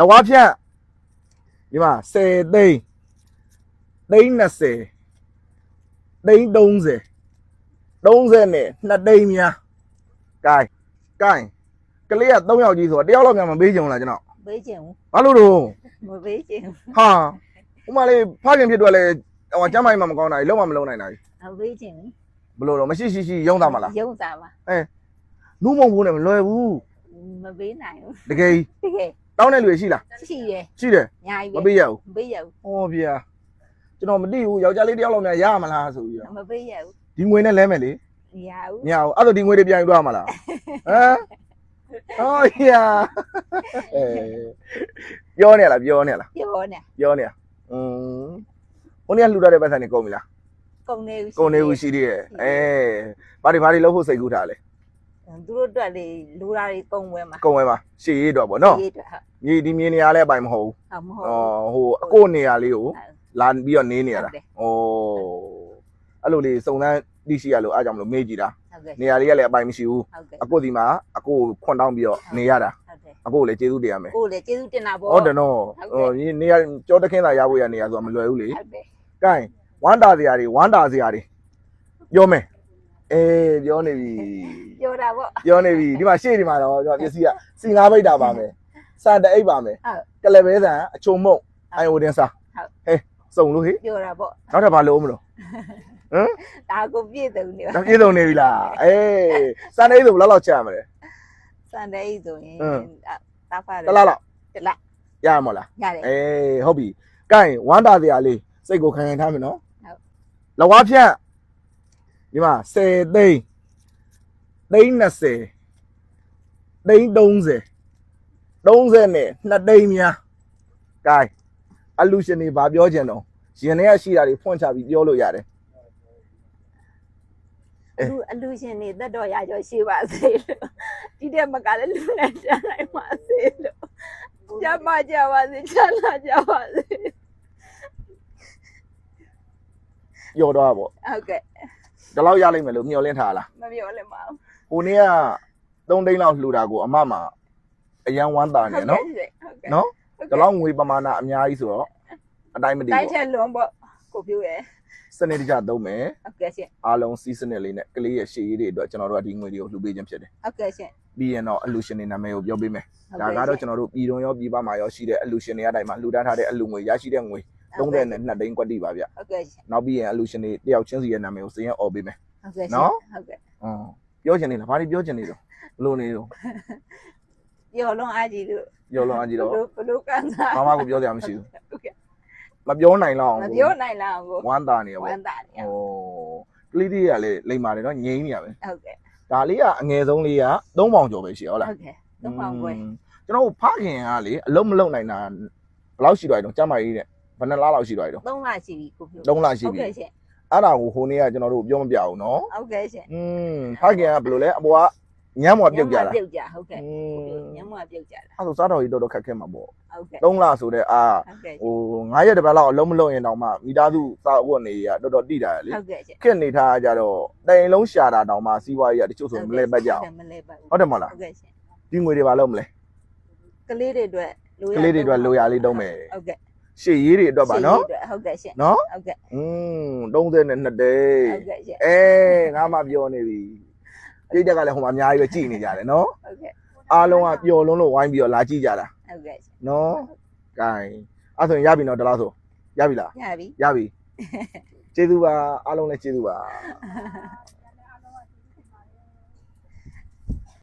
လဝါဖြန့်ဒီမှာ10သိန်းသိန်း20သိန်း30 30နဲ့2သိန်းများကဲကဲကလေးက3ယောက်ကြီးဆိုတော့တယောက်လောက်များမပေးကြုံလားကျွန်တော်ဘေးကျင်ဘူးဘာလို့တော့မဘေးကျင်ဘူးဟာဥမာလေးဖခင်ဖြစ်တော့လေဟိုကျမ်းမိုင်းမှမကောင်းတာကြီးလုံးဝမလုံးနိုင်တာကြီးမဘေးကျင်ဘူးဘလို့တော့မရှိရှိရှိရုံးသားမလားရုံသားပါနူးမုံဘူးနဲ့မလွယ်ဘူးမဘေးနိုင်ဘူးတကယ်ကြီးတကယ် တောင်းတဲ့လူတွေရှိလားရှိတယ်ရှိတယ်ညာကြီးမပဲပေးရဘူးမဘေးရဘူးဟောဗျာကျွန်တော်မသိဘူးယောက်ျားလေးတယောက်လောက်များရမလားဆိုပြီးတော့မဘေးရဘူးဒီငွေနဲ့လဲမယ်လေမရဘူးမရဘူးအဲ့တော့ဒီငွေတွေပြန်ယူတော့မှာလားဟမ်ဟောယာအဲပြောနေလားပြောနေလားပြောနေပြောနေอืมဟိုနေ့ကလှူထားတဲ့ပတ်စံနေကုန်ပြီလားကုန်နေဘူးကုန်နေဘူးရှိသေးရဲ့အဲဘာတွေဘာတွေလုပ်ဖို့စိတ်ကူးထားလဲ သူတို့အတွက်လေလူသားတွေကုန်ဝဲမှာကုန်ဝဲမှာရှေ့ရေးတော့ဗောနော်ရေးအတွက်ဟုတ်မြေဒီမြေနေရာလဲအပိုင်မဟုတ်ဘူးဟုတ်မဟုတ်အော်ဟိုအကိုနေရာလေးကိုလာပြီးတော့နေနေရတာဟုတ်တယ် ဩအဲ့လိုလေးစုံစမ်းသိရှိရလို့အားကြောင့်မလို့မေးကြည့်တာဟုတ်ကဲ့နေရာလေးကလည်းအပိုင်မရှိဘူးဟုတ်ကဲ့အကိုဒီမှာအကိုကိုခွန်တောင်းပြီးတော့နေရတာဟုတ်တယ်အကိုကိုလည်းကျေးဇူးတင်ရမယ်ကိုလေကျေးဇူးတင်တာပေါ့ဟုတ်တယ်နော်ဟုတ်ကဲ့ဟိုနေရာကြောတခင်းသာရဖို့ရနေရဆိုတာမလွယ်ဘူးလေ ဟုတ်တယ်ကဲဝမ်းတာစရာတွေဝမ်းတာစရာတွေပြောမယ် အေးပြောနေပြီပြောတာပေါ့ပြောနေပြီဒီမှာရှေ့ဒီမှာတော့ကျွန်တော်ပစ္စည်းကစီငါးပိတ်တာပါမယ်စံတအိတ်ပါမယ်ဟုတ်ကလပဲဆန်အချုံမုံအိုင်အိုတင်စာဟုတ်ဟဲ့စုံလို့ဟေးပြောတာပေါ့နောက်ထပ်ဘာလို့မလို့ဒါကိုပြည့်စုံနေပါတော့ပြေဆုံးနေပြီလားအေးစံတအိတ်ဆိုဘယ်လောက်လောက်ချရမလဲစံတဲ့ဤဆိုရင်ဟမ်တာဖာတစ်လားလောက်တစ်လားရရမလားရတယ်အေးဟုတ်ပြီကဲဝမ်းတာစရာလေးစိတ်ကိုခံခံထားမယ်နော်ဟုတ်လဝါဖြန့် ဒီမှာ10သိန်းသိန်း20သိန်း30 30နဲ့2သိန်းများကဲအလူရှင်တွေဗာပြောကြတော့ရင်ထဲကရှိတာတွေဖွင့်ချပြီးပြောလို့ရတယ်အလူအလူရှင်နေတက်တော်ရကြောရှိပါစေလို့ဒီတဲ့မကလည်းလူနဲ့တန်းနိုင်ပါစေလို့ကြမ်းပါကြပါစေချမ်းသာကြပါစေပြောတော့ဗောဟုတ်ကဲ့ ဒီလောက်ရလိမ့်မယ်လို့မျှော်လင့်ထားလားမပြောလည်းမအောင်ဟိုနေ့က3သိန်းလောက်လှူတာကိုအမမအရန်ဝမ်းတာနေနော်ဟုတ်ကဲ့နော်ဒီလောက်ငွေပမာဏအများကြီးဆိုတော့အတိုင်းမတည်တိုင်းဘူးထက်လွန်ပေါ့ကိုပြူရဲ့စနစ်တကျသုံးမယ်ဟုတ်ကဲ့ရှင်အားလုံးစီးစနစ်လေးနဲ့ကလေးရဲ့ရှေ့ရေးတွေအတွက်ကျွန်တော်တို့ကဒီငွေတွေကိုလှူပေးခြင်းဖြစ်တယ်ဟုတ်ကဲ့ရှင်ပြီးရင်တော့အလူရှင်တွေနာမည်ကိုပြောပေးမယ်ဟုတ်ဒါကဲ့ကတော့ကျွန်တော်တို့ပြည်တွင်းရောပြည်ပမှာရောရှိတဲ့အလူရှင်တွေအတိုင်းမှာလှူဒန်းထားတဲ့အလူငွေရရှိတဲ့ငွေ 30နဲ့2သိန်းကွက်တိပါဗျ ဟုတ်ကဲ့ရှင် နောက်ပြီးရင်အလူရှင်တွေတယောက်ချင်းစီရဲ့နာမည်ကိုစရင်អော်ပေးမယ် ဟုတ်ကဲ့ နော် ဟုတ်ကဲ့ ဟောပြောချင်နေလားဘာတွေပြောချင်နေတော့ဘလို့နေတော့ ပြောလုံးအားကြီးလို့ ပြောလို့အကြည့်တော့ ဘလို့ဘလို့ကန်စား ဘာမှကိုပြောစရာမရှိဘူး ဟုတ်ကဲ့ မပြောနိုင်တော့ မပြောနိုင်လားကို ဝမ်းသာနေရ ဝ ပေါ့ မ်းသာနေ ဟိုကလေးလေးကလည်းလိမ္မာတယ်နော်ငိမ့်နေရပဲ ဟုတ်ကဲ့ ဒါလေးကအငယ်ဆုံးလေးက3ပေါင်ကျော်ပဲရှိရဟုတ်လား ဟုတ်ကဲ့သုံးပေါင်ခွဲ อืมကျွန်တော်တို့ဖခင်ကလေအလုံးမလုံးနိုင်တာဘယ်လောက်ရှိသွားပြီတော့ကျမ်းမာရေးတဲ့ ဘယ်နှစ်လလောက်ရှိတော့ရတော့3လရှိပြီကိုပြော3လရှိပြီဟုတ်ကဲ့ရှင်အဲ့ဒါကိုဟိုနေ့ကကျွန်တော်တို့ပြောမပြအောင်နော်ဟုတ်ကဲ့ရှင်อืมဖခင်ကဘယ်လိုလဲအပေါ်ကညံ့မွာပြုတ်ကြတာပြုတ်ကြဟုတ်ကဲ့ညံ့မွာပြုတ်ကြတာအဲ့ဆိုစားတော်ကြီးတော်တော်ခက်ခဲမှာပေါ့ဟုတ်ကဲ့3လဆိုတဲ့အာဟို9ရက်တစ်ပတ်လောက်အလုံးမလုံးရင်တောင်မှမိသားစုစားအုပ်နေရတော်တော်တိတာလေဟုတ်ကဲ့ခက်နေထားကြတော့တိုင်လုံးရှာတာတောင်မှစီးပွားရေးကတချို့ဆိုမလဲပတ်ကြအောင်ဟုတ်တယ်မဟုတ်လားဟုတ်ကဲ့ရှင်ဒီငွေတွေဘာလုပ်မလဲကလေးတွေအတွက်ကလေးတွေအတွက်လိုရလေးတုံးမယ်ဟုတ်ကဲ့ ရှေ့ရေးတွေအတွက်ပါနော်ဟုတ်ကဲ့ရှင်နော်ဟုတ်ကဲ့อืม30နဲ့2တိတ်ဟုတ်ကဲ့ရှင်အဲငါမှပြောနေပြီပြိတ္တကလည်းဟိုမှာအများကြီးပဲကြည်နေကြတယ်နော်ဟုတ်ကဲ့အားလုံးကပျော်လုံးလို့ဝိုင်းပြီးတော့လာကြည့်ကြတာဟုတ်ကဲ့ရှင်နော်ကဲအဲ့ဆိုရင်ရပြီနော်တလားဆိုရပြီလားရပြီရပြီကျေးဇူးပါအားလုံးလည်းကျေးဇူးပါ